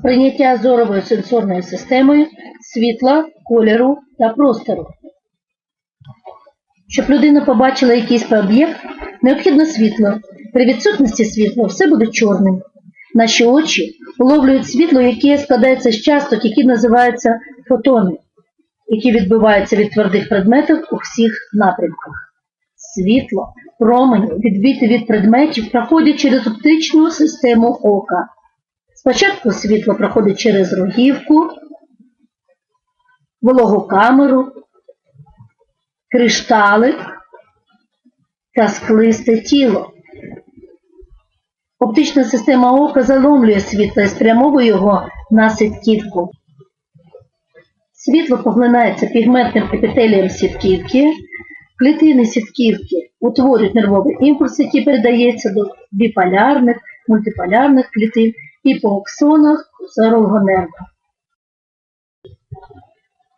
сприйняття зоровою сенсорною системою світла, кольору та простору. Щоб людина побачила якийсь об'єкт, необхідно світло. При відсутності світла все буде чорним. Наші очі уловлюють світло, яке складається з часток, які називаються фотони, які відбиваються від твердих предметів у всіх напрямках. Світло, промені, відбиті від предметів, проходять через оптичну систему ока. Спочатку світло проходить через рогівку, вологокамеру, кришталик та склисте тіло. Оптична система ока заломлює світло і спрямовує його на сітківку. Світло поглинається пігментним епітелієм сітківки. Клітини сітківки утворюють нервовий імпульс, який передається до біполярних, мультиполярних клітин і по аксонах зорового нерва.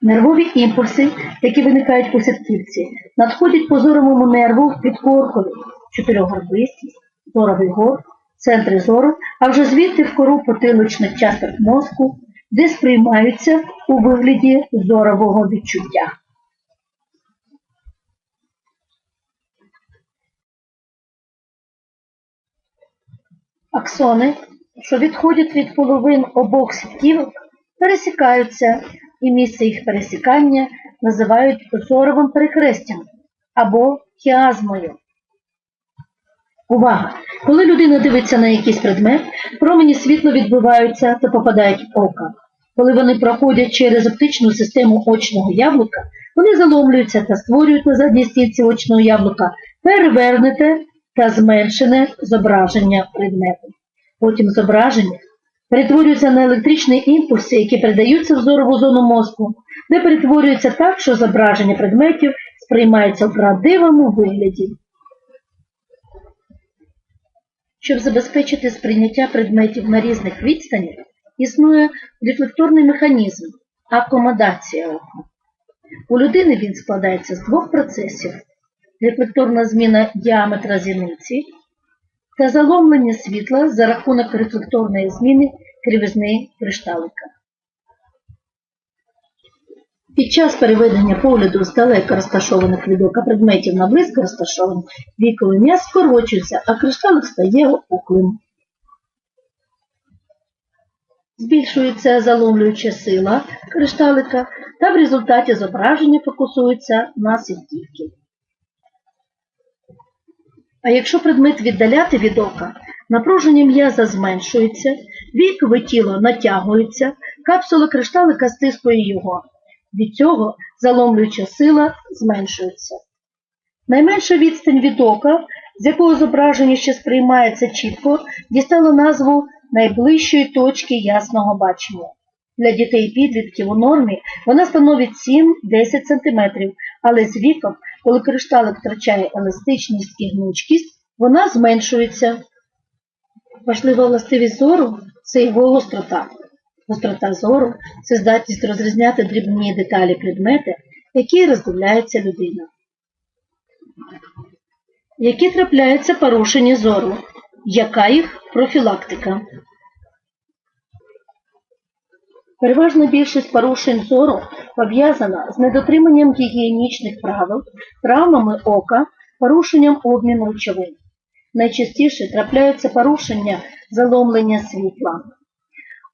Нервові імпульси, які виникають у сітківці, надходять по зоровому нерву в підкоркові, чотирьохгорбистість, зоровий горб, центри зору, а вже звідти в кору потилочних часток мозку, де сприймаються у вигляді зорового відчуття. Аксони, що відходять від половин обох сітківок, пересікаються, і місце їх пересікання називають зоровим перехрестям або хіазмою. Увага! Коли людина дивиться на якийсь предмет, промені світла відбиваються та попадають в око. Коли вони проходять через оптичну систему очного яблука, вони заломлюються та створюють на задній стінці очного яблука перевернуте та зменшене зображення предмету. Потім зображення перетворюються на електричні імпульси, які передаються в зорову зону мозку, де перетворюються так, що зображення предметів сприймається в правдивому вигляді. Щоб забезпечити сприйняття предметів на різних відстанях, існує рефлекторний механізм акомодація ока. У людини він складається з двох процесів: рефлекторна зміна діаметра зіниці та заломлення світла за рахунок рефлекторної зміни кривизни кришталика. Під час переведення погляду з далеко розташованих від ока предметів на близько розташовані віковий м'яз скорочується, а кришталик стає опуклим. Збільшується заломлююча сила кришталика, та в результаті зображення фокусується на сітківки. А якщо предмет віддаляти від ока, напруження м'яза зменшується, вікове тіло натягується, капсула кришталика стискує його. Від цього заломлююча сила зменшується. Найменша відстань від ока, з якого зображення ще сприймається чітко, дістало назву найближчої точки ясного бачення. Для дітей і підлітків у нормі вона становить 7-10 см, але з віком, коли кришталик втрачає еластичність і гнучкість, вона зменшується. Важлива властивість зору це його гострота. Гострота зору це здатність розрізняти дрібні деталі предмети, які роздивляється людина. Які трапляються порушення зору? Яка їх профілактика? Переважна більшість порушень зору пов'язана з недотриманням гігієнічних правил, травмами ока, порушенням обміну речовин. Найчастіше трапляються порушення заломлення світла.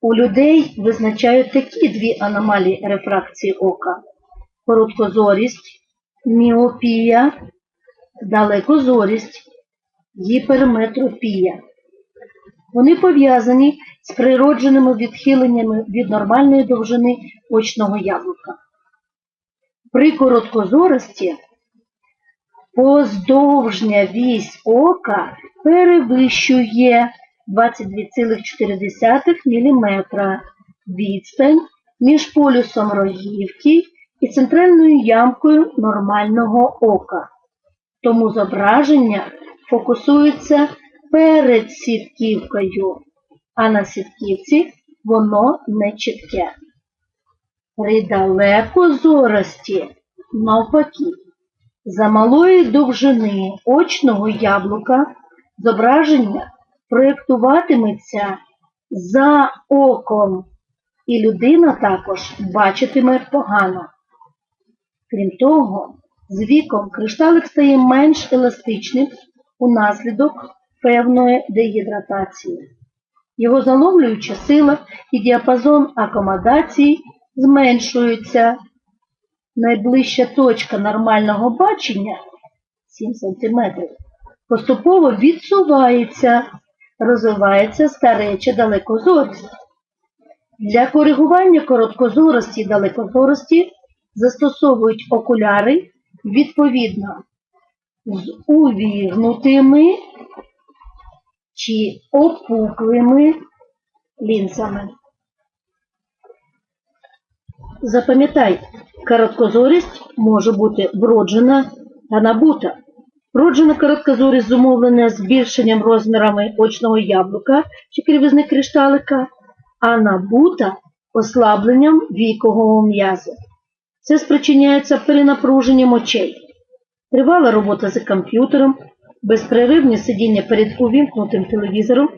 У людей визначають такі дві аномалії рефракції ока: короткозорість, міопія, далекозорість, гіперметропія. Вони пов'язані з природженими відхиленнями від нормальної довжини очного яблука. При короткозорості поздовжня вісь ока перевищує 22,4 мм відстань між полюсом рогівки і центральною ямкою нормального ока. Тому зображення фокусується перед сітківкою, а на сітківці воно не чітке. При далекозорості, навпаки, за малої довжини очного яблука зображення проєктуватиметься за оком, і людина також бачитиме погано. Крім того, з віком кришталик стає менш еластичним унаслідок певної дегідратації. Його заломлююча сила і діапазон акомодації зменшуються. Найближча точка нормального бачення 7 см поступово відсувається, розвивається стареча далекозорість. Для коригування короткозорості і далекозорості застосовують окуляри відповідно з увігнутими чи опуклими лінзами. Запам'ятай, короткозорість може бути вроджена та набута. Вроджена короткозорість зумовлена збільшенням розмірами очного яблука чи кривизни кришталика, а набута ослабленням вікового м'язу. Це спричиняється перенапруженням очей. Тривала робота за комп'ютером, безперервні сидіння перед увімкнутим телевізором,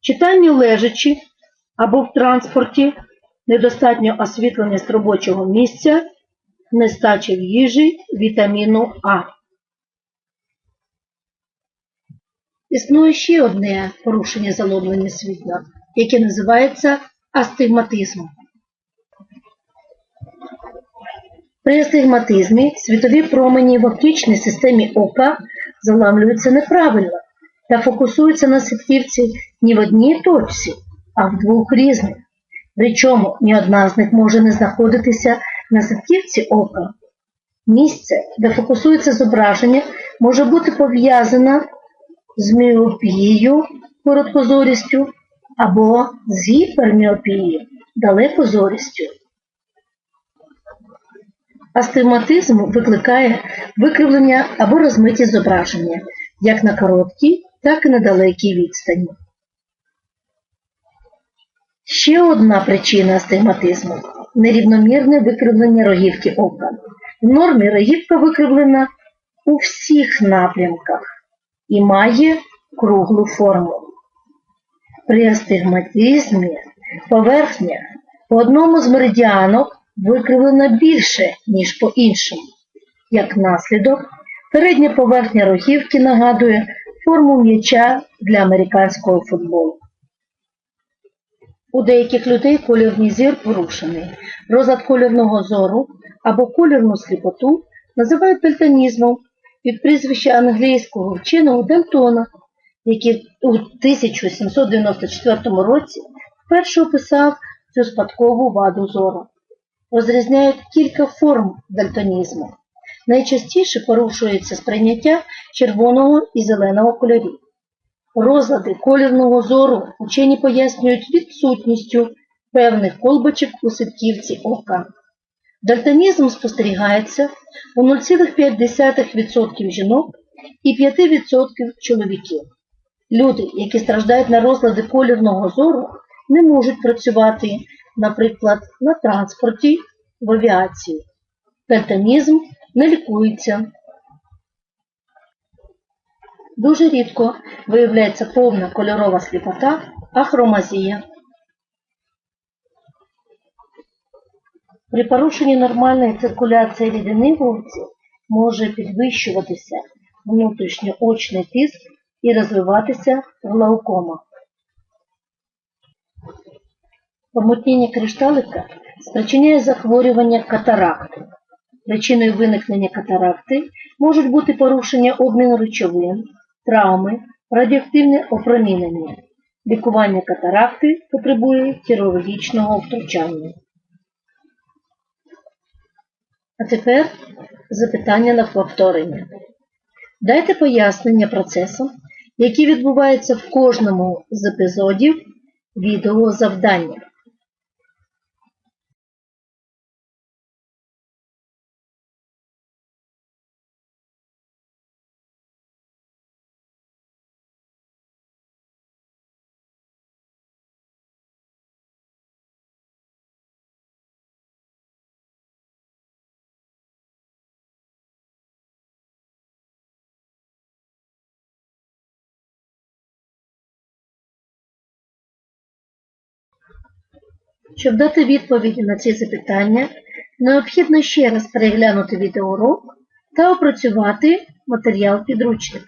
читання лежачи або в транспорті, недостатньо освітлення з робочого місця, нестача в їжі вітаміну А. Існує ще одне порушення заломлення світла, яке називається астигматизмом. При астигматизмі світові промені в оптичній системі ока заламлюються неправильно та фокусуються на сітківці не в одній точці, а в двох різних. Причому ні одна з них може не знаходитися на сітківці ока. Місце, де фокусується зображення, може бути пов'язане з міопією, короткозорістю або з гіперміопією, далекозорістю. Астигматизм викликає викривлення або розмитість зображення як на короткій, так і на далекій відстані. Ще одна причина астигматизму нерівномірне викривлення рогівки ока. В нормі рогівка викривлена у всіх напрямках і має круглу форму. При астигматизмі поверхня по одному з меридіанок викривлена більше, ніж по іншому. Як наслідок, передня поверхня рогівки нагадує форму м'яча для американського футболу. У деяких людей кольорний зір порушений. Розлад кольорного зору або кольорну сліпоту називають дальтонізмом від прізвища англійського вченого Дальтона, який у 1794 році вперше описав цю спадкову ваду зору. Розрізняють кілька форм дальтонізму. Найчастіше порушується сприйняття червоного і зеленого кольорів. Розлади колірного зору учені пояснюють відсутністю певних колбочок у ситківці ока. Дальтонізм спостерігається у 0,5% жінок і 5% чоловіків. Люди, які страждають на розлади колірного зору, не можуть працювати, наприклад, на транспорті, в авіації. Дальтонізм не лікується. Дуже рідко виявляється повна кольорова сліпота, ахромазія. При порушенні нормальної циркуляції рідини в оці може підвищуватися внутрішньоочний тиск і розвиватися глаукома. Помутнення кришталика спричиняє захворювання катаракти. Причиною виникнення катаракти можуть бути порушення обміну речовин, травми, радіоактивне опромінення. Лікування катаракти потребує хірургічного втручання. А тепер запитання на повторення. Дайте пояснення процесу, які відбуваються в кожному з епізодів відеозавдання. Щоб дати відповіді на ці запитання, необхідно ще раз переглянути відеоурок та опрацювати матеріал підручник.